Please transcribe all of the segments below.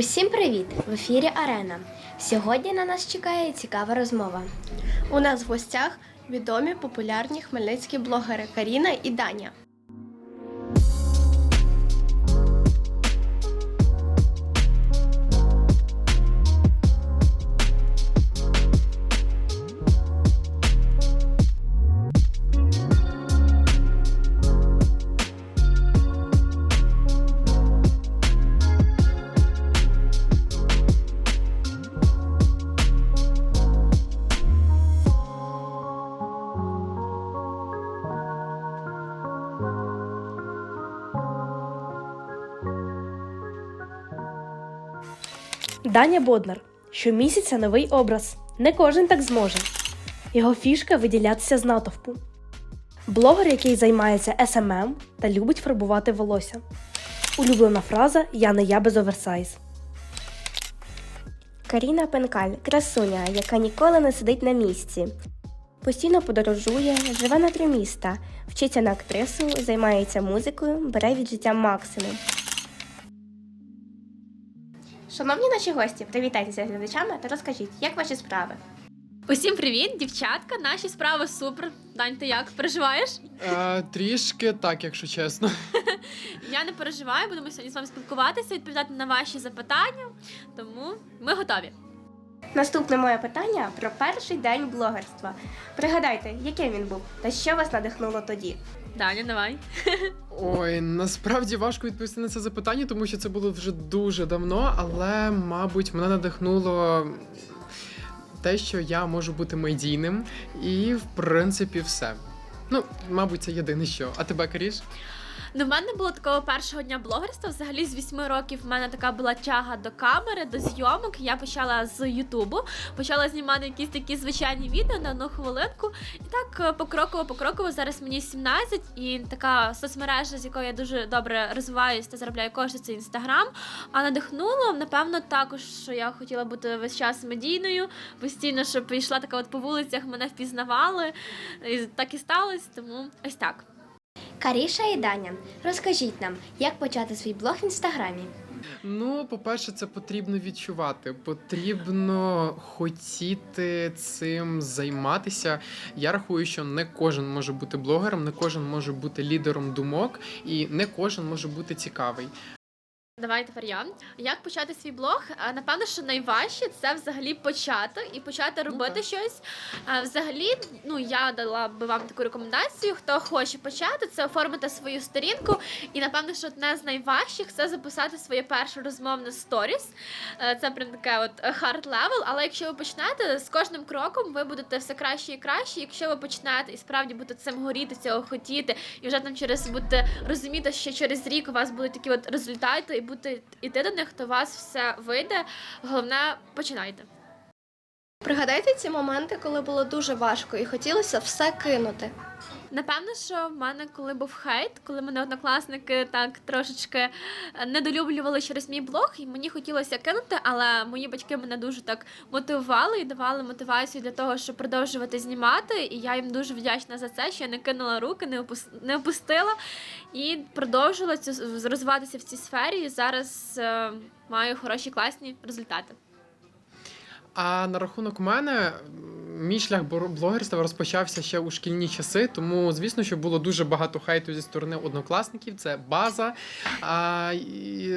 Усім привіт! В ефірі Арена. Сьогодні на нас чекає цікава розмова. У нас в гостях відомі популярні хмельницькі блогери Каріна і Даня. Даня Боднар. Щомісяця новий образ. Не кожен так зможе. Його фішка виділятися з натовпу. Блогер, який займається SMM та любить фарбувати волосся. Улюблена фраза Я не я без оверсайз. Каріна Пенкаль красуня, яка ніколи не сидить на місці. Постійно подорожує, живе на три міста, вчиться на актрису, займається музикою, бере від життя максимум. Шановні наші гості, привітайтеся з глядачами та розкажіть, як ваші справи? Усім привіт, дівчатка. Наші справи супер. Дань, ти як переживаєш? Е, трішки так, якщо чесно. Я не переживаю, будемо сьогодні з вами спілкуватися, відповідати на ваші запитання. Тому ми готові. Наступне моє питання про перший день блогерства. Пригадайте, яким він був та що вас надихнуло тоді? Даня, давай. Ой, насправді важко відповісти на це запитання, тому що це було вже дуже давно, але, мабуть, мене надихнуло те, що я можу бути медійним, і в принципі все. Ну, мабуть, це єдине що. А тебе, Каріш? Ну, в мене було такого першого дня блогерства. Взагалі з 8 років в мене така була тяга до камери, до зйомок. Я почала з Ютубу, почала знімати якісь такі звичайні відео на одну хвилинку. І так е, покроково, покроково. Зараз мені 17, і така соцмережа, з якою я дуже добре розвиваюсь та заробляю кошти, це інстаграм. А надихнуло, напевно, також, що я хотіла бути весь час медійною, постійно, щоб йшла така от по вулицях, мене впізнавали. І так і сталося, тому ось так. Каріша і Даня, розкажіть нам, як почати свій блог в інстаграмі. Ну, по-перше, це потрібно відчувати. Потрібно хотіти цим займатися. Я рахую, що не кожен може бути блогером, не кожен може бути лідером думок, і не кожен може бути цікавий. Давай тепер я. Як почати свій блог? Напевно, що найважче це взагалі почати і почати робити так. щось. Взагалі, ну я дала би вам таку рекомендацію. Хто хоче почати, це оформити свою сторінку. І напевно, що одне з найважчих це записати своє перше розмовне сторіс. Е, Це прям таке от хард левел. Але якщо ви почнете з кожним кроком, ви будете все краще і краще. Якщо ви почнете і справді будете цим горіти, цього хотіти, і вже там через будете розуміти, що через рік у вас будуть такі от результати, і будете йти до них, то у вас все вийде. Головне, починайте. Пригадайте ці моменти, коли було дуже важко і хотілося все кинути. Напевно, що в мене коли був хейт, коли мене однокласники так трошечки недолюблювали через мій блог, і мені хотілося кинути, але мої батьки мене дуже так мотивували і давали мотивацію для того, щоб продовжувати знімати. І я їм дуже вдячна за це, що я не кинула руки, не не опустила і продовжила цю розвиватися в цій сфері. І зараз е, маю хороші класні результати. А на рахунок мене, мій шлях блогерства розпочався ще у шкільні часи, тому звісно, що було дуже багато хейту зі сторони однокласників. Це база. А, і,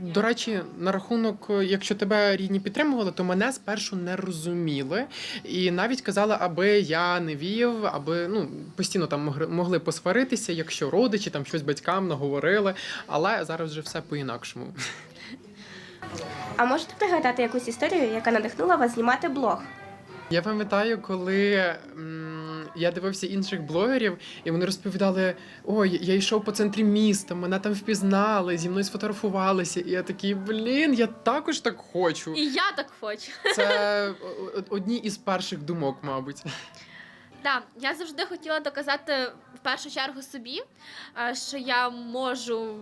до речі, на рахунок, якщо тебе рідні підтримували, то мене спершу не розуміли. І навіть казали, аби я не вів, аби ну постійно там могли посваритися, якщо родичі там щось батькам наговорили. Але зараз вже все по-інакшому. А можете пригадати якусь історію, яка надихнула вас знімати блог? Я пам'ятаю, коли м, я дивився інших блогерів, і вони розповідали: ой, я йшов по центрі міста, мене там впізнали, зі мною сфотографувалися. І я такий, блін, я також так хочу. І я так хочу. Це о- о- одні із перших думок, мабуть. Так, я завжди хотіла доказати в першу чергу собі, е, що я можу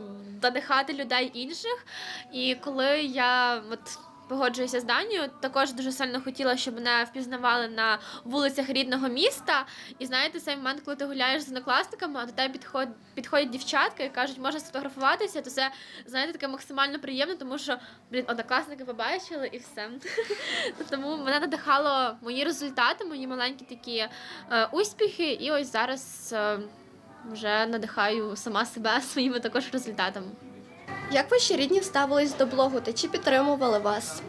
надихати людей інших. І коли я от погоджуюся з Данією. Також дуже сильно хотіла, щоб мене впізнавали на вулицях рідного міста. І знаєте, цей момент, коли ти гуляєш з однокласниками, а до тебе підходять, підходять дівчатки і кажуть, можна сфотографуватися, то це знаєте таке максимально приємно, тому що блін, однокласники побачили і все. Тому мене надихало мої результати, мої маленькі такі е, успіхи. І ось зараз е, вже надихаю сама себе своїми також результатами. Як ваші рідні ставились до блогу та чи підтримували вас?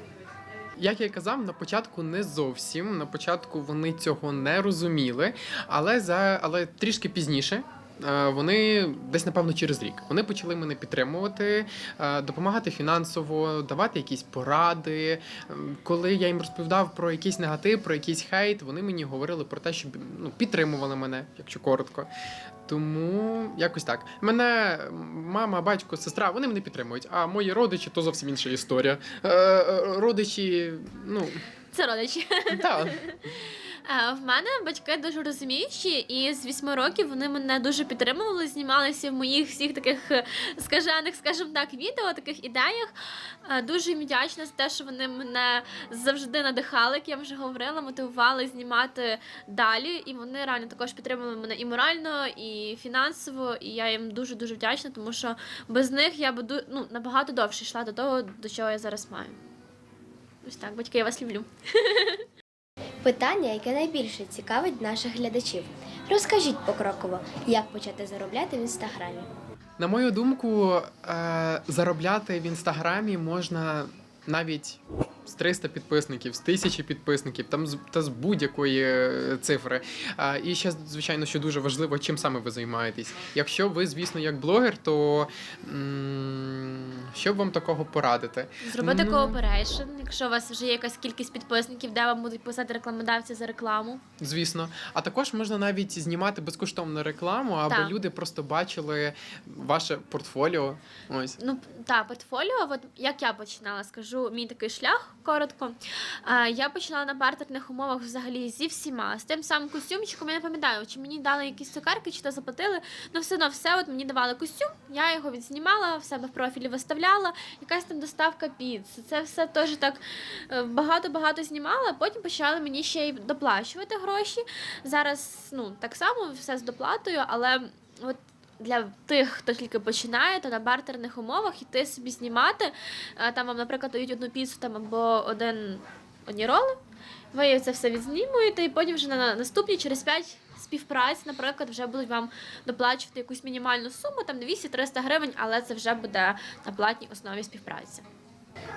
Як я казав, на початку не зовсім. На початку вони цього не розуміли, але за але трішки пізніше. Е, Вони десь напевно через рік вони почали мене підтримувати, е, допомагати фінансово, давати якісь поради. Ем, Коли я їм розповідав про якийсь негатив, про якийсь хейт, вони мені говорили про те, щоб ну, підтримували мене, якщо коротко. Тому якось так. Мене мама, батько, сестра, вони мене підтримують. А мої родичі то зовсім інша історія. Е, е, родичі, ну Це родичі. так. Е, В мене батьки дуже розуміючі, і з вісьми років вони мене дуже підтримували, знімалися в моїх всіх таких е, скажених, скажімо так, відео, таких ідеях. Е, Дуже їм вдячна за те, що вони мене завжди надихали, як я вже говорила, мотивували знімати далі. І вони реально також підтримували мене і морально, і фінансово. І я їм дуже дуже вдячна, тому що без них я б ну, набагато довше йшла до того, до чого я зараз маю. Ось так, батьки, я вас люблю. Питання, яке найбільше цікавить наших глядачів. Розкажіть покроково, як почати заробляти в інстаграмі. На мою думку, е, заробляти в інстаграмі можна навіть з 300 підписників, з 1000 підписників, там та з будь-якої е, цифри. А, І ще, звичайно, що дуже важливо, чим саме ви займаєтесь. Якщо ви, звісно, як блогер, то м, що б вам такого порадити? Зробити Ну. кооперейшн, якщо у вас вже є якась кількість підписників, де вам будуть писати рекламодавці за рекламу. Звісно, а також можна навіть знімати безкоштовну рекламу, аби Так. люди просто бачили ваше портфоліо. Ось. Ну та портфоліо, от як я починала, скажу мій такий шлях коротко. Я починала на бартерних умовах взагалі зі всіма, з тим самим костюмчиком. Я не пам'ятаю, чи мені дали якісь цукерки, чи то заплатили. Ну все одно все, от мені давали костюм, я його відзнімала, в себе в профілі виставляла. Якась там доставка піци. Це все теж так е, багато-багато знімала. Потім почали мені ще й доплачувати гроші. Зараз ну так само все з доплатою, але от для тих, хто тільки починає, то на бартерних умовах іти собі знімати. Там вам, наприклад, дають одну піцу там або один одні роли. Ви це все відзнімуєте, і потім вже на наступні через 5 співпраць, наприклад, вже будуть вам доплачувати якусь мінімальну суму, там 200-300 гривень, але це вже буде на платній основі співпраці.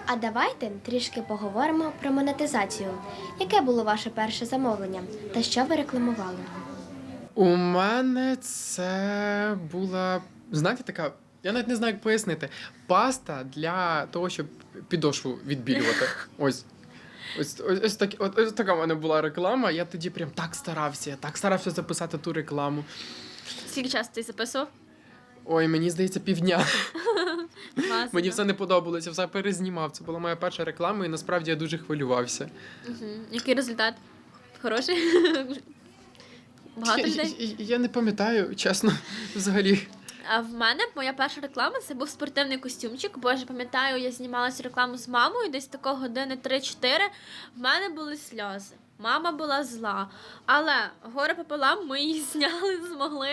А давайте трішки поговоримо про монетизацію. Яке було ваше перше замовлення та що ви рекламували? У мене це була, знаєте, така. Я навіть не знаю, як пояснити. Паста для того, щоб підошву відбілювати. Ось. Ось, ось, ось, так, от, ось така в мене була реклама. Я тоді прям так старався, я так старався записати ту рекламу. Скільки часу ти записував? Ой, мені здається, півдня. Мені все не подобалося, все перезнімав. Це була моя перша реклама, і насправді я дуже хвилювався. Угу. Який результат? Хороший? Багато Я, людей? я, я не пам'ятаю, чесно, взагалі. А в мене моя перша реклама це був спортивний костюмчик. Боже, пам'ятаю, я знімалася рекламу з мамою, десь такого години 3-4. В мене були сльози. Мама була зла. Але горе пополам ми її зняли, змогли.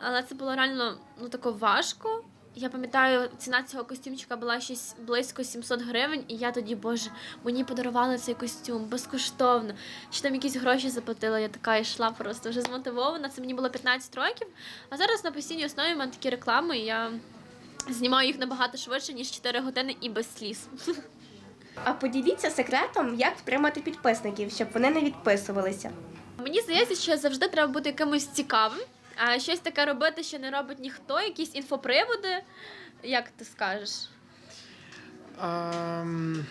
Але це було реально ну тако важко. Я пам'ятаю, ціна цього костюмчика була щось близько 700 гривень, і я тоді, боже, мені подарували цей костюм безкоштовно. Чи там якісь гроші заплатила, я така йшла просто вже змотивована. Це мені було 15 років. А зараз на постійній основі в мене такі реклами, і я знімаю їх набагато швидше, ніж 4 години і без сліз. А поділіться секретом, як втримати підписників, щоб вони не відписувалися. Мені здається, що завжди треба бути якимось цікавим, а щось таке робити, що не робить ніхто, якісь інфоприводи. Як ти скажеш? Ам,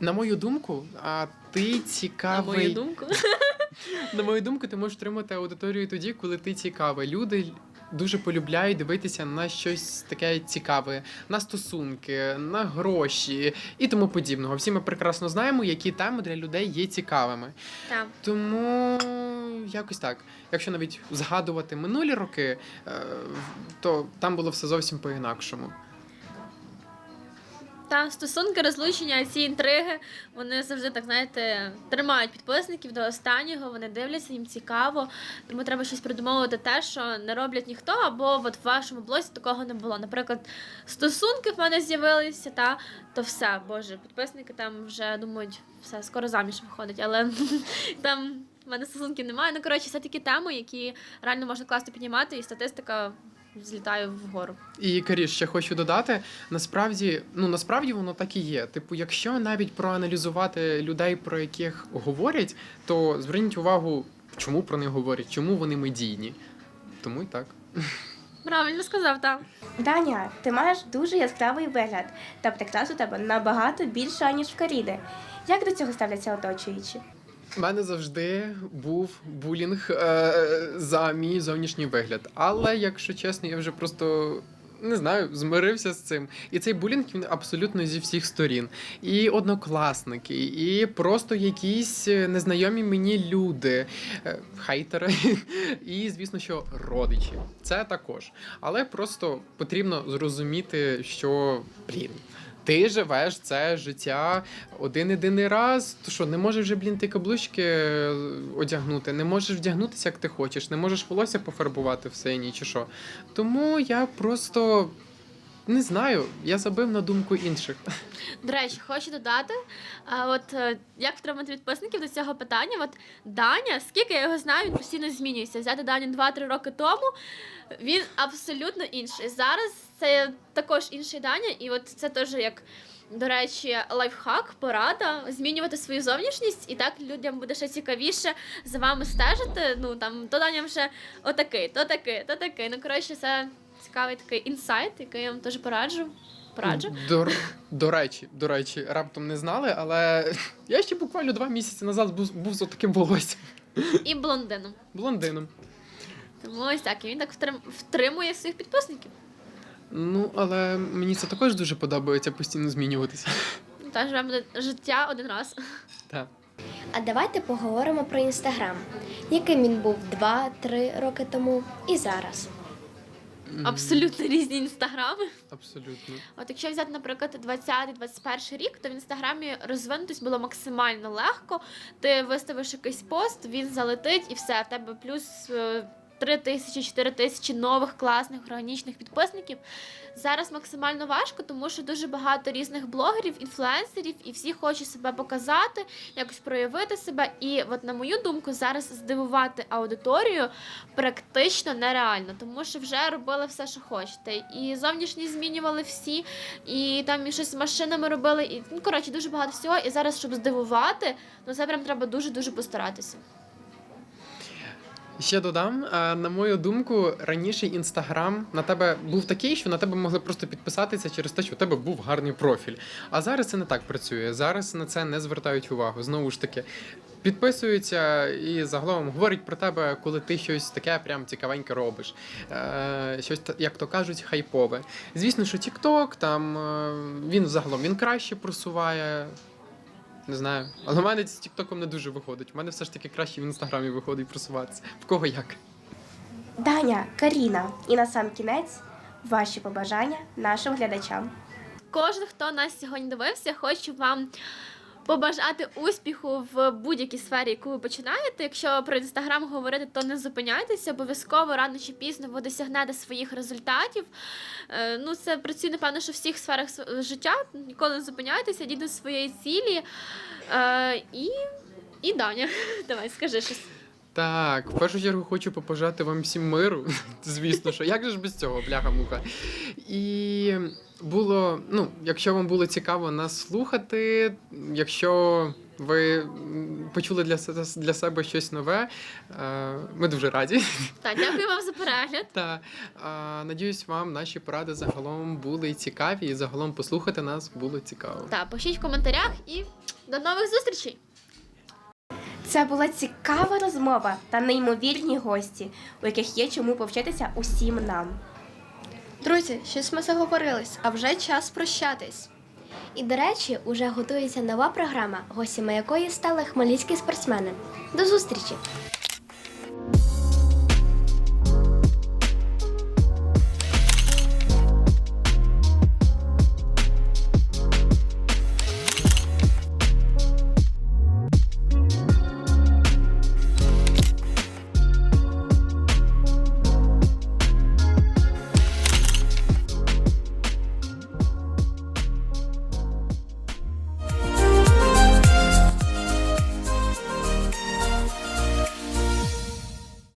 на мою думку, а ти цікавий. думку. На мою думку, ти можеш тримати аудиторію тоді, коли ти цікавий. Люди дуже полюбляю дивитися на щось таке цікаве, на стосунки, на гроші і тому подібного. Всі ми прекрасно знаємо, які теми для людей є цікавими. Так. Тому якось так. Якщо навіть згадувати минулі роки, е, то там було все зовсім по-інакшому. Та стосунки, розлучення, ці інтриги, вони завжди так знаєте тримають підписників до останнього. Вони дивляться, їм цікаво. Тому треба щось придумовувати те, що не роблять ніхто, або от в вашому блозі такого не було. Наприклад, стосунки в мене з'явилися, та то все, боже, підписники там вже думають, все скоро заміж виходить, але там. в мене стосунків немає. Ну коротше, це такі теми, які реально можна класно піднімати, і статистика злітає вгору. І Каріш, ще хочу додати: насправді, ну насправді воно так і є. Типу, якщо навіть проаналізувати людей, про яких говорять, то зверніть увагу, чому про них говорять, чому вони медійні. Тому і так. Правильно сказав, так. Даня, ти маєш дуже яскравий вигляд, та прикрас у тебе набагато більше, ніж в Каріни. Як до цього ставляться оточуючі? У мене завжди був булінг е, за мій зовнішній вигляд. Але, якщо чесно, я вже просто. Не знаю, змирився з цим. І цей булінг він абсолютно зі всіх сторін. І однокласники, і просто якісь незнайомі мені люди, е, хейтери, і, звісно, що родичі. Це також. Але просто потрібно зрозуміти, що блін. Ти живеш це життя один єдиний раз. То що, не можеш вже, блін, ти каблучки е, одягнути, не можеш вдягнутися, як ти хочеш, не можеш волосся пофарбувати в синій чи що. Тому я просто не знаю, я забив на думку інших. До речі, хочу додати, а от е, як втримати підписників до цього питання. От Даня, скільки я його знаю, він постійно змінюється. Взяти Даню 2-3 роки тому, він абсолютно інший. Зараз це також інший Даня, і от це теж як. До речі, лайфхак, порада змінювати свою зовнішність, і так людям буде ще цікавіше за вами стежити. Ну там то Даня вже отакий, то такий, то такий. Ну коротше, це цікавий такий інсайт, який я вам теж пораджу. Пораджу. До, до речі, до речі, раптом не знали, але я ще буквально два місяці назад був, був з таким волоссям. І блондином. Блондином. Тому ось так, і він так втрим- втримує своїх підписників. Ну, але мені це також дуже подобається постійно змінюватися. Ну, Та живемо життя один раз. Так. А давайте поговоримо про інстаграм. Яким він був 2-3 роки тому і зараз. Абсолютно різні інстаграми. Абсолютно. От якщо взяти, наприклад, 20-21 рік, то в інстаграмі розвинутись було максимально легко. Ти виставиш якийсь пост, він залетить і все. В тебе плюс. Е, 3 тисячі, 4 тисячі нових класних органічних підписників. Зараз максимально важко, тому що дуже багато різних блогерів, інфлюенсерів, і всі хочуть себе показати, якось проявити себе. І, от, на мою думку, зараз здивувати аудиторію практично нереально, тому що вже робили все, що хочете. І зовнішні змінювали всі, і там і щось з машинами робили. І ну коротше, дуже багато всього. І зараз, щоб здивувати, ну це прям треба дуже дуже постаратися. Ще додам, е, на мою думку, раніше інстаграм на тебе був такий, що на тебе могли просто підписатися через те, що у тебе був гарний профіль. А зараз це не так працює. Зараз на це не звертають увагу. Знову ж таки, підписуються і загалом говорять про тебе, коли ти щось таке прям цікавеньке робиш. Е, щось як то кажуть, хайпове. Звісно, що TikTok, там е, він загалом він краще просуває. Не знаю. Але в мене з Тіктоком не дуже виходить. У мене все ж таки краще в інстаграмі виходить просуватися. В кого як? Даня, Каріна, і на сам кінець ваші побажання нашим глядачам. Кожен, хто нас сьогодні дивився, хочу вам побажати успіху в будь-якій сфері, яку ви починаєте. Якщо про інстаграм говорити, то не зупиняйтеся. Обов'язково рано чи пізно ви досягнете своїх результатів. Е, Ну, це працює, напевно, що в всіх сферах життя. Ніколи не зупиняйтеся, йдіть до своєї цілі. Е, І, і Даня, давай, скажи щось. Так, в першу чергу хочу побажати вам всім миру. Звісно, що як же ж без цього, бляха-муха. І було, ну, якщо вам було цікаво нас слухати, якщо ви почули для, для себе щось нове, е, ми дуже раді. Так, дякую вам за перегляд. Та е, надіюсь, вам наші поради загалом були цікаві, і загалом послухати нас було цікаво. Так, пишіть в коментарях і до нових зустрічей! Це була цікава розмова та неймовірні гості, у яких є чому повчитися усім нам. Друзі, щось ми заговорились, а вже час прощатись. І, до речі, уже готується нова програма, гостями якої стали хмельницькі спортсмени. До зустрічі!